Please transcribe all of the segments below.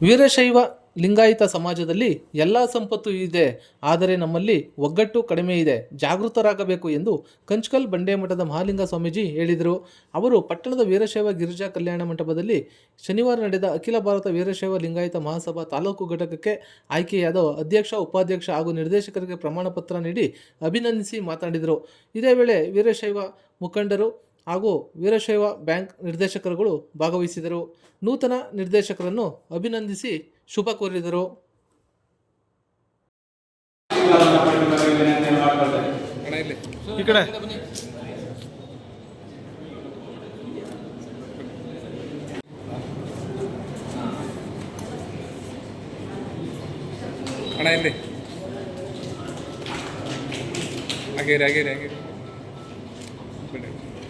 ವೀರಶೈವ ಲಿಂಗಾಯಿತ ಸಮಾಜದಲ್ಲಿ ಎಲ್ಲ ಸಂಪತ್ತು ಇದೆ, ಆದರೆ ನಮ್ಮಲ್ಲಿ ಒಗ್ಗಟ್ಟು ಕಡಿಮೆ ಇದೆ, ಜಾಗೃತರಾಗಬೇಕು ಎಂದು ಕಂಚ್ಕಲ್ ಬಂಡೇಮಠದ ಮಹಾಲಿಂಗ ಸ್ವಾಮೀಜಿ ಹೇಳಿದರು. ಅವರು ಪಟ್ಟಣದ ವೀರಶೈವ ಗಿರಿಜಾ ಕಲ್ಯಾಣ ಮಂಟಪದಲ್ಲಿ ಶನಿವಾರ ನಡೆದ ಅಖಿಲ ಭಾರತ ವೀರಶೈವ ಲಿಂಗಾಯತ ಮಹಾಸಭಾ ತಾಲೂಕು ಘಟಕಕ್ಕೆ ಆಯ್ಕೆಯಾದ ಅಧ್ಯಕ್ಷ, ಉಪಾಧ್ಯಕ್ಷ ಹಾಗೂ ನಿರ್ದೇಶಕರಿಗೆ ಪ್ರಮಾಣ ಪತ್ರ ನೀಡಿ ಅಭಿನಂದಿಸಿ ಮಾತನಾಡಿದರು. ಇದೇ ವೇಳೆ ವೀರಶೈವ ಮುಖಂಡರು ಹಾಗೂ ವೀರಶೈವ ಬ್ಯಾಂಕ್ ನಿರ್ದೇಶಕರುಗಳು ಭಾಗವಹಿಸಿದರು. ನೂತನ ನಿರ್ದೇಶಕರನ್ನು ಅಭಿನಂದಿಸಿ ಶುಭ ಕೋರಿದರು. ಹಣ ಇಲ್ಲಿ. ಹಾಗೆ ಹಾಗೆ ಆಗೇರಿ ಬಿಡ್ರಿ. ಅಣ್ಣ ಇಲ್ಲ ಇಲ್ಲಿ ಮೇಡಮ್ ಈ ಕಡೆ ಬನ್ನಿ. ರೆಡಿ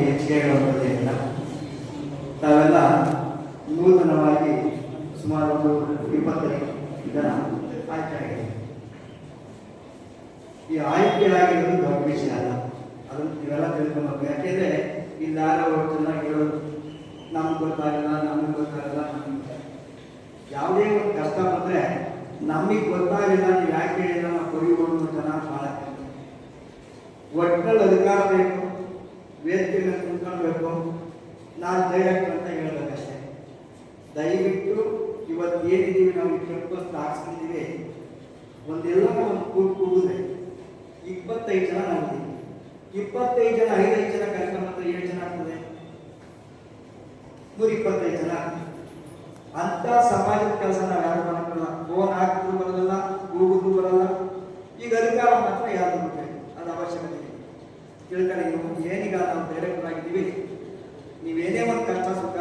ಹೆಚ್ಚಿಗೆ ಹೇಳುವಂಥದ್ದೇನಿಲ್ಲ ತಾವೆಲ್ಲ ನೂತನವಾಗಿ ಸುಮಾರು ಒಂದು ಇಪ್ಪತ್ತೈದು ಈ ಆಯ್ಕೆಯಾಗಿರೋದು ದೊಡ್ಡ ವಿಷಯ ಅಲ್ಲ ಅದನ್ನು ನೀವೆಲ್ಲ ತಿಳ್ಕೊಬೇಕು ಯಾಕೆಂದ್ರೆ ಇಲ್ಲಿ ಯಾರೋ ಚೆನ್ನಾಗಿ ನಮ್ಗೆ ಗೊತ್ತಾಗಲ್ಲ ನಮ್ಗೆ ಗೊತ್ತಾಗಲ್ಲ, ನಮ್ಗೆ. ಯಾವುದೇ ಒಂದು ಕಷ್ಟ ಬಂದರೆ ನಮಗೆ ಗೊತ್ತಾಗಿಲ್ಲ, ನೀವು ಯಾಕೆ ಹೇಳಿಲ್ಲ ನಾವು ಕೊರಿಬೋದು ಚೆನ್ನಾಗಿ ಮಾಡಕ್ಕೆ ಒಟ್ಟಿನಲ್ಲಿ ಅಧಿಕಾರ ಬೇಕು ವೇದಿಕೆ ಕುಂತ್ಕೊಳ್ಬೇಕು, ನಾನು ಡೈರೆಕ್ಟ್ ಅಂತ ಹೇಳಬೇಕಷ್ಟೇ. ದಯವಿಟ್ಟು ಇವತ್ತು ಏನಿದ್ದೀವಿ ನಾವು ಕೆಂಪಸ್ ಹಾಕ್ಸ್ಕೊಂಡಿದ್ದೀವಿ ಒಂದೆಲ್ಲ ಒಂದು ಕೂಡಿದ್ರೆ ಇಪ್ಪತ್ತೈದು ಜನ ನಾವು ಇಪ್ಪತ್ತೈದು ಜನ, ಐದೈದು ಜನ ಕಾರ್ಯಕ್ರಮ ಏಳು ಜನ ಆಗ್ತದೆ. ನೂರ ಇಪ್ಪತ್ತೈದು ಜನ ಅಂತ ಸಮಾಜದ ಕೆಲಸ ನಾವು ಯಾರು ಮಾಡಕ್ಕಲ್ಲ ಫೋನ್ ಹಾಕಿದ್ರು ಬರೋದಿಲ್ಲ ಕೂಗುದ್ರು ಬರಲ್ಲ. ಈಗ ಅಧಿಕಾರ ಮಾತ್ರ ಯಾರು ಬೇಕು ಅದು ಅವಶ್ಯಕತೆ ತಿಳ್ಕೊಳ್ಳಿ ಏನೀಗ ನಾವು ಡೈರೆಕ್ಟರ್ ಆಗಿದ್ದೀವಿ. ನೀವೇನೇ ಒಂದು ಕಷ್ಟ, ಸುಖ,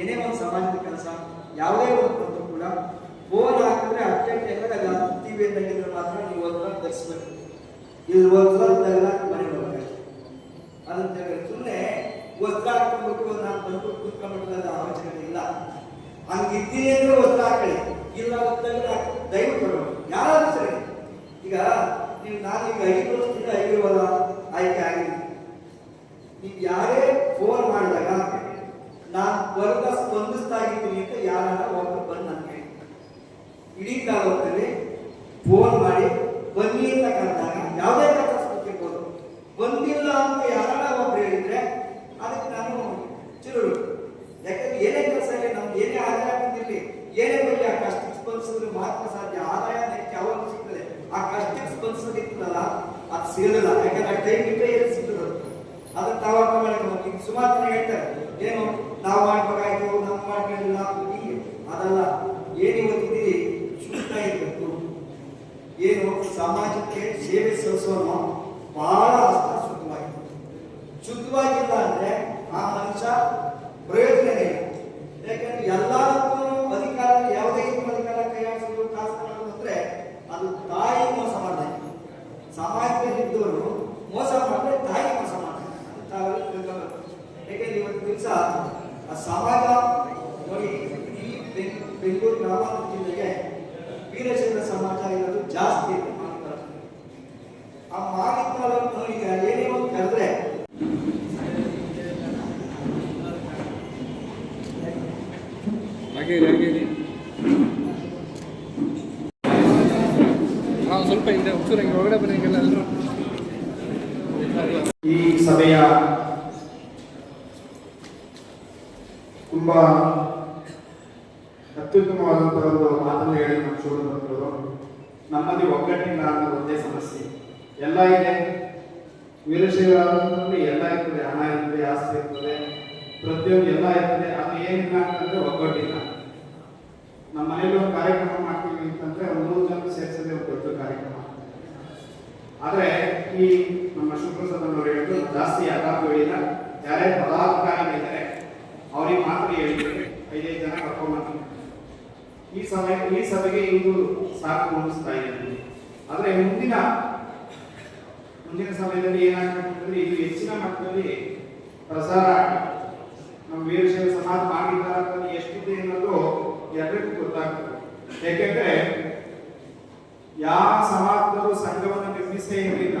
ಏನೇ ಒಂದು ಸಮಾಜದ ಕೆಲಸ, ಯಾವುದೇ ಒಂದು ಬಂದರೂ ಕೂಡ ಫೋನ್ ಹಾಕಿದ್ರೆ ಅರ್ಜೆಂಟ್ ಯಾಕಂದ್ರೆ ಅಲ್ಲಿ ಹತ್ತೀವಿ ಅಂತಾಗಿದ್ರೆ ಮಾತ್ರ ನೀವು ವಸ್ತ್ರ ಧರಿಸ್ಬೇಕು ಇಲ್ಲಿ ಮನೆ ಬರ್ಬೇಕು ಅದನ್ನ ತೆಗೆದು ಸುಮ್ಮನೆ ಹಾಕೊಂಡ್ಬಿಟ್ಟು ನಾನು ಬಂದು ಕೂತ್ಕೊಂಡ್ಬಿಟ್ಟು ಅವಶ್ಯಕತೆ ಇಲ್ಲ. ಹಂಗಿದ್ದೀನಿ ಅಂದ್ರೆ ವಸ್ತ್ರ ಹಾಕೊಳ್ಳಿ ಇಲ್ಲ ಒತ್ತಂದ್ರೆ ದಯವಿಟ್ಟು ಯಾರಾದ್ರೂ ಸರಿ. ಈಗ ನೀವು ನಾನು ಈಗ ಐದು ವರ್ಷದಿಂದ ಐದಿರುವಲ್ಲ ಆಯ್ಕೆ ಆಗಿದೆ. ನೀವು ಯಾರೇ ಫೋನ್ ಮಾಡಿದಾಗ ನಾನು ವರ್ಗ ಸ್ಪಂದಿಸ್ತಾ ಇದ್ದೀನಿ ಅಂತ ಯಾರನ್ನ ಒಬ್ಬರು ಬಂದು ನನಗೆ ಇಡೀ ಕಾಲದಲ್ಲಿ ಫೋನ್ ಮಾಡಿ ಬನ್ನಿ ಅಂತ ಕರೆದಾಗ ಯಾವುದೇ ಕಥಾಸ್ಪತ್ರೆ ಬಂದಿಲ್ಲ ಅಂತ ಯಾರನ್ನ ಒಬ್ರು ಹೇಳಿದ್ರೆ ಅದಕ್ಕೆ ನಾನು ಚಿರು ಯಾಕಂದ್ರೆ ಏನೇ ಕೆಲಸ ಇಲ್ಲ ನಮ್ಗೆ ಏನೇ ಆದಾಯ ಬಂದಿರಲಿ ಏನೇ ಬರಲಿ ಆ ಕಷ್ಟಕ್ಕೆ ಸ್ಪಂದಿಸಿದ್ರೆ ಮಾತ್ರ ಸಾಧ್ಯ ಆದಾಯ ನೆಕ್ಕೆ ಯಾವಾಗ ಸಿಗ್ತದೆ ಆ ಕಷ್ಟಕ್ಕೆ ಸ್ಪಂದಿಸೋದಿರ್ತದಲ್ಲ ಅದು ಸಿಗೋದಿಲ್ಲ ಯಾಕಂದ್ರೆ ಟೈಮ್ ಇಟ್ಟರೆ ಏನು ಸಿಗ್ತದೆ ಅದನ್ನ ತಾವು ಅರ್ಥ ಮಾಡ್ಕೊಂಡು ಈಗ ಹೇಳ್ತಾರೆ, ಏನು ನಾವು ಮಾಡ್ಬೇಕಾಯ್ತು ನಾವು ಮಾಡ್ಕೊಂಡಿಲ್ಲ. ಹೀಗೆ. ಅದಲ್ಲ, ಏನು ಇವತ್ತಿದ್ದೀರಿ ಶುದ್ಧ ಇರಬೇಕು ಏನು ಸಮಾಜಕ್ಕೆ ಸೇವೆ ಸಲ್ಲಿಸೋನು ಬಹಳ ಅಷ್ಟ ಶುದ್ಧವಾಗಿದೆ ಶುದ್ಧವಾಗಿಲ್ಲ ಅಂದ್ರೆ ಆ ಮನುಷ್ಯ ಪ್ರಯೋಜನ ಇಲ್ಲ ಯಾಕಂದ್ರೆ ಎಲ್ಲದಕ್ಕೂ ಅಧಿಕಾರ ಯಾವುದೇ ಇದು ಅಧಿಕಾರ ಕೈಯಾಡಿಸೋದು ಕಾಸು ತಗೊಳ್ಳೋದು ಅಂದ್ರೆ ಅದು ತಾಯಿ ಮೋಸ ಮಾಡ್ದಂಗೆ ಸಮಾಜದಲ್ಲಿ ಇದ್ದವರು ಮೋಸ ಮಾಡಿದ್ರೆ ತಾಯಿ ಮೋಸ ಮಾಡ್ತಾರೆ ಅದು ತಾವೆಲ್ಲ ತಿಳ್ಕೊಬೇಕು ಯಾಕಂದ್ರೆ ಇವತ್ತು ದಿವಸ ಆ ಸಮಾಜ ನೋಡಿ ಈ ಬೆಂಗ್- ಬೆಂಗಳೂರು ಗ್ರಾಮಾಂತರ ಜಿಲ್ಲೆಗೆ ವೀರಶೈವ ಸಮಾಜ ಇರೋದು ಜಾಸ್ತಿ ಇದೆ ಮಾವಿನ ಆ ಮಾವಿನ ಈಗ ಏನೇ ಒಂದು ಕರೆದ್ರೆ ಆಗೇರಿ ಆಗೇರಿ ಹಾಂ ಸ್ವಲ್ಪ ಇದೆ ಒಳಗಡೆ ಎಲ್ಲರೂ ಈ ಸಭೆಯ ತುಂಬಾ ಅತ್ಯುತ್ತಮವಾದಂತಹ ಒಂದು ಮಾತನ್ನು ಹೇಳಿ ನಮ್ಮ ಶೋಧಕರು ನಮ್ಮಲ್ಲಿ ಒಗ್ಗಟ್ಟಿನ ಒಂದೇ ಸಮಸ್ಯೆ. ಎಲ್ಲ ಇದೆ. ವೀರಶೈವರಲ್ಲಿ ಎಲ್ಲ ಇರ್ತದೆ. ಹಣ ಇರ್ತದೆ, ಆಸ್ತಿ ಇರ್ತದೆ. ಪ್ರತಿಯೊಂದು ಎಲ್ಲ ಇರ್ತದೆ. ಅದು ಏನಿಲ್ಲ ಅಂತಂದ್ರೆ ಒಗ್ಗಟ್ಟಿಲ್ಲ. ನಮ್ಮ ಮನೆಯಲ್ಲಿ ಒಂದು ಕಾರ್ಯಕ್ರಮ ಮಾಡ್ತೀವಿ ಅಂತಂದ್ರೆ ಒಂದು ನೂರು ಜನ ಸೇರಿಸೋದೇ ಒಂದು ದೊಡ್ಡ ಕಾರ್ಯಕ್ರಮ ಆದರೆ ಈ ನಮ್ಮ ಹೇಳಿದ್ರು ಜಾಸ್ತಿ ಯಾರಾದ್ರೂ ಹೇಳಿಲ್ಲ. ಯಾರೇ ಪದಾಧಿಕಾರಿಗಳಿದ್ದಾರೆ ಅವರಿಗೆ ಮಾತ್ರ ಹೇಳಿದ್ರು. ಐದೈದು ಜನ ಕರ್ಕೊಂಡ್ಬಂದು ಈ ಸಮಯ ಈ ಸಭೆಗೆ ಇಂದು ಸಾಕು ಮುಗಿಸ್ತಾ ಇದ್ದೀನಿ ಆದರೆ ಮುಂದಿನ ಮುಂದಿನ ಸಮಯದಲ್ಲಿ ಏನಾಗ್ತದೆ ಇದು ಹೆಚ್ಚಿನ ಮಟ್ಟದಲ್ಲಿ ಪ್ರಸಾರ. ನಮ್ಮ ವೀರಶೈವ ಸಮಾಜ ಮಾಡಿದ್ದಾರೆ ಎಷ್ಟಿದೆ ಅನ್ನೋದು ಎಲ್ಲರಿಗೂ ಗೊತ್ತಾಗ್ತದೆ. ಯಾಕೆಂದ್ರೆ ಯಾವ ನಿರ್ಮಿಸೇ ಇರಲಿಲ್ಲ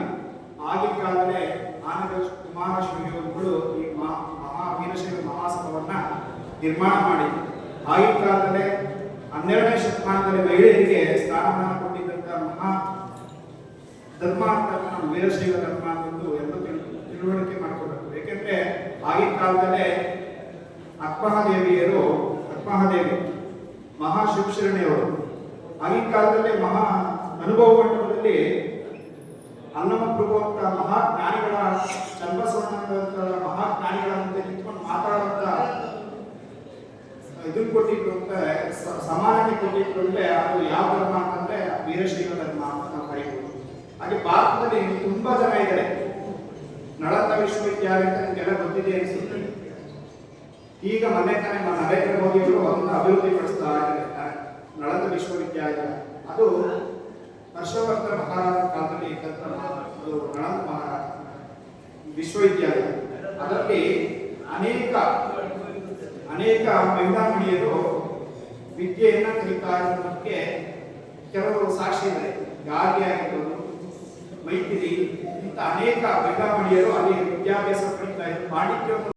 ಆಗಿನ ಕಾಲದಲ್ಲೇ ಆನಂದ ಕುಮಾರ ಶ್ರೀಗಳು ಈ ಮಹಾ ಮಹಾ ವೀರಶೈವ ಮಹಾಸಭವನ್ನ ನಿರ್ಮಾಣ ಮಾಡಿ. ಆಗಿನ ಕಾಲದಲ್ಲೇ ಹನ್ನೆರಡನೇ ಶತಮಾನದಲ್ಲಿ ಮಹಿಳೆಯರಿಗೆ ಸ್ಥಾನಮಾನ ಕೊಟ್ಟಿದ್ದಂತ ಮಹಾ ಧರ್ಮ ವೀರಶೈವ ಧರ್ಮ ಅಂತಂದು ಎಲ್ಲ ತಿಳ್- ತಿಳುವಳಿಕೆ ಮಾಡಿಕೊಡಬೇಕು ಏಕೆಂದ್ರೆ ಆಗಿನ ಕಾಲದಲ್ಲೇ ಅಕ್ಮಹಾದೇವಿಯರು, ಅಕ್ಮಹಾದೇವಿ, ಮಹಾ ಶಿವಶರಣಿಯವರು ಆಗಿನ ಕಾಲದಲ್ಲಿ ಮಹಾ ಅನುಭವ ಮಂಟಪದಲ್ಲಿ ಅನ್ನಮಪ್ರಭು ಅಂತ ಮಹಾಜ್ಞಾನಿಗಳ ಅಂತ ಮಹಾ ಜ್ಞಾನಿಗಳ ಮುಂದೆ ನಿಂತ್ಕೊಂಡು ಮಾತಾಡುವಂತ ಇದನ್ನ ಕೊಟ್ಟಿದ್ರು ಅಂತ ಸಮಾನತೆ ಕೊಟ್ಟಿದ್ರು ಅಂದ್ರೆ ಅದು ಯಾವ ಧರ್ಮ ಅಂತಂದ್ರೆ ವೀರಶೈವ ಧರ್ಮ ಅಂತ ನಾವು ಕರೀಬಹುದು ಹಾಗೆ ಭಾರತದಲ್ಲಿ ತುಂಬಾ ಜನ ಇದ್ದಾರೆ. ನಳಂದ ವಿಶ್ವವಿದ್ಯಾಲಯ ಅಂತ ನಿಮಗೆಲ್ಲ ಗೊತ್ತಿದೆ ಅನಿಸುತ್ತೆ. ಈಗ ಮೊನ್ನೆ ತಾನೇ ನರೇಂದ್ರ ಮೋದಿ ಅವರು ಅದನ್ನ ಅಭಿವೃದ್ಧಿ ಪಡಿಸ್ತಾ ಇದ್ದಾರೆ. ನಳಂದ ವಿಶ್ವವಿದ್ಯಾಲಯ. ಅದು ಹರ್ಷವರ್ಧನ ಮಹಾರಾಜ ಕಾಲದಲ್ಲಿ ಇದ್ದಂತ ಅದು ನಳಂದ ಮಹಾರಾಜ ವಿಶ್ವವಿದ್ಯಾಲಯ, ಅದರಲ್ಲಿ ಅನೇಕ ಅನೇಕ ಮಹಿಳಾ ಮಹಿಳೆಯರು ವಿದ್ಯೆಯನ್ನ ಕಲಿತಾ ಇರೋದಕ್ಕೆ ಕೆಲವರು ಸಾಕ್ಷಿ ಇದೆ ಗಾರ್ಗಿ ಆಗಿರ್ಬೋದು ಮೈತ್ರಿ ಇಂಥ ಅನೇಕ ಮಹಿಳಾ ಮಹಿಳೆಯರು ಅಲ್ಲಿ ವಿದ್ಯಾಭ್ಯಾಸ ಪಡಿತಾ ಇದ್ರು. ಪಾಂಡಿತ್ಯವನ್ನು